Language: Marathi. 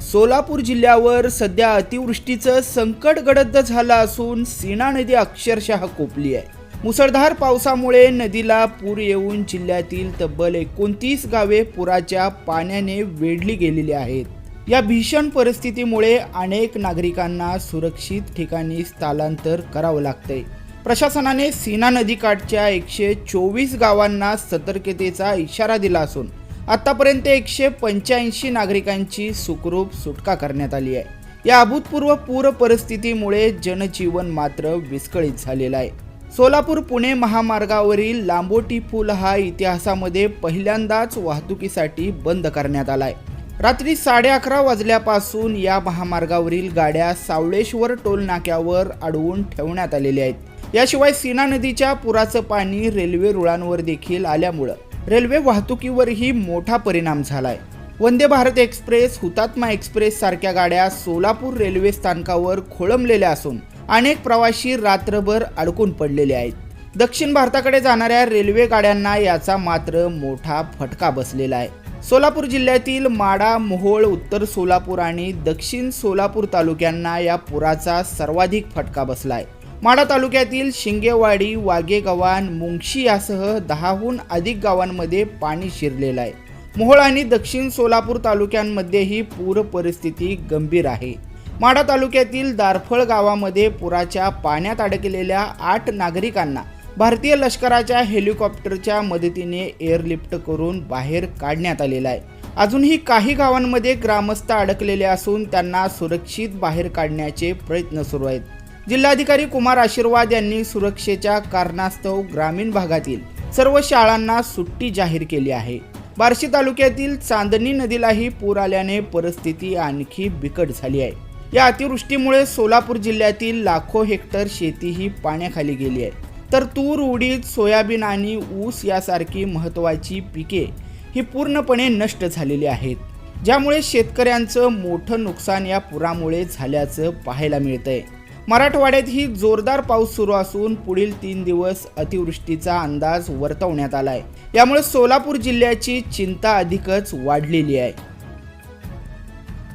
सोलापूर जिल्ह्यावर सध्या अतिवृष्टीचं संकट गडद झालं असून सीना नदी अक्षरशः कोपली आहे. मुसळधार पावसामुळे नदीला पूर येऊन जिल्ह्यातील तब्बल एकोणतीस गावे पुराच्या पाण्याने वेढली गेलेली आहेत. या भीषण परिस्थितीमुळे अनेक नागरिकांना सुरक्षित ठिकाणी स्थलांतर करावं लागतंय. प्रशासनाने सीना नदीकाठच्या एकशे चोवीस गावांना सतर्कतेचा इशारा दिला असून आतापर्यंत एकशे पंच्याऐंशी नागरिकांची सुखरूप सुटका करण्यात आली आहे. या अभूतपूर्व पूर परिस्थितीमुळे जनजीवन मात्र विस्कळीत झालेलं आहे. सोलापूर पुणे महामार्गावरील लांबोटी पूल हा इतिहासामध्ये पहिल्यांदाच वाहतुकीसाठी बंद करण्यात आलाय. रात्री साडे अकरा वाजल्यापासून या महामार्गावरील गाड्या सावळेश्वर टोल नाक्यावर अडवून ठेवण्यात आलेल्या आहेत. याशिवाय सीना नदीच्या पुराचं पाणी रेल्वे रुळांवर देखील आल्यामुळं रेल्वे वाहतुकीवरही मोठा परिणाम झालाय. वंदे भारत एक्सप्रेस हुतात्मा एक्सप्रेस सारख्या गाड्या सोलापूर रेल्वे स्थानकावर खोळंबलेल्या असून अनेक प्रवाशी रात्रभर अडकून पडलेले आहेत. दक्षिण भारताकडे जाणाऱ्या रेल्वे गाड्यांना याचा मात्र मोठा फटका बसलेला आहे. सोलापूर जिल्ह्यातील माडा मोहोळ उत्तर सोलापूर आणि दक्षिण सोलापूर तालुक्यांना या पुराचा सर्वाधिक फटका बसला आहे माढा तालुक्यातील शिंगेवाडी वागेगव्हाण मुंगशी यासह दहाहून अधिक गावांमध्ये पाणी शिरलेलं आहे. मोहोळ आणि दक्षिण सोलापूर तालुक्यांमध्येही पूर परिस्थिती गंभीर आहे. माढा तालुक्यातील दारफळ गावामध्ये पुराच्या पाण्यात अडकलेल्या आठ नागरिकांना भारतीय लष्कराच्या हेलिकॉप्टरच्या मदतीने एअरलिफ्ट करून बाहेर काढण्यात आलेलं आहे. अजूनही काही गावांमध्ये ग्रामस्थ अडकलेले असून त्यांना सुरक्षित बाहेर काढण्याचे प्रयत्न सुरू आहेत. जिल्हाधिकारी कुमार आशीर्वाद यांनी सुरक्षेच्या कारणास्तव ग्रामीण भागातील सर्व शाळांना सुट्टी जाहीर केली आहे. बार्शी तालुक्यातील चांदणी नदीलाही पूर आल्याने परिस्थिती आणखी बिकट झाली आहे. या अतिवृष्टीमुळे सोलापूर जिल्ह्यातील लाखो हेक्टर शेती ही पाण्याखाली गेली आहे. तर तूर उडीद सोयाबीन आणि ऊस यासारखी महत्त्वाची पिके ही पूर्णपणे नष्ट झालेली आहेत. ज्यामुळे शेतकऱ्यांचं मोठं नुकसान या पुरामुळे झाल्याचं पाहायला मिळतंय. मराठवाड्यात ही जोरदार पाऊस सुरू असून पुढील तीन दिवस अतिवृष्टीचा अंदाज वर्तवण्यात आला आहे यामुळे सोलापूर जिल्ह्याची चिंता अधिकच वाढलेली आहे.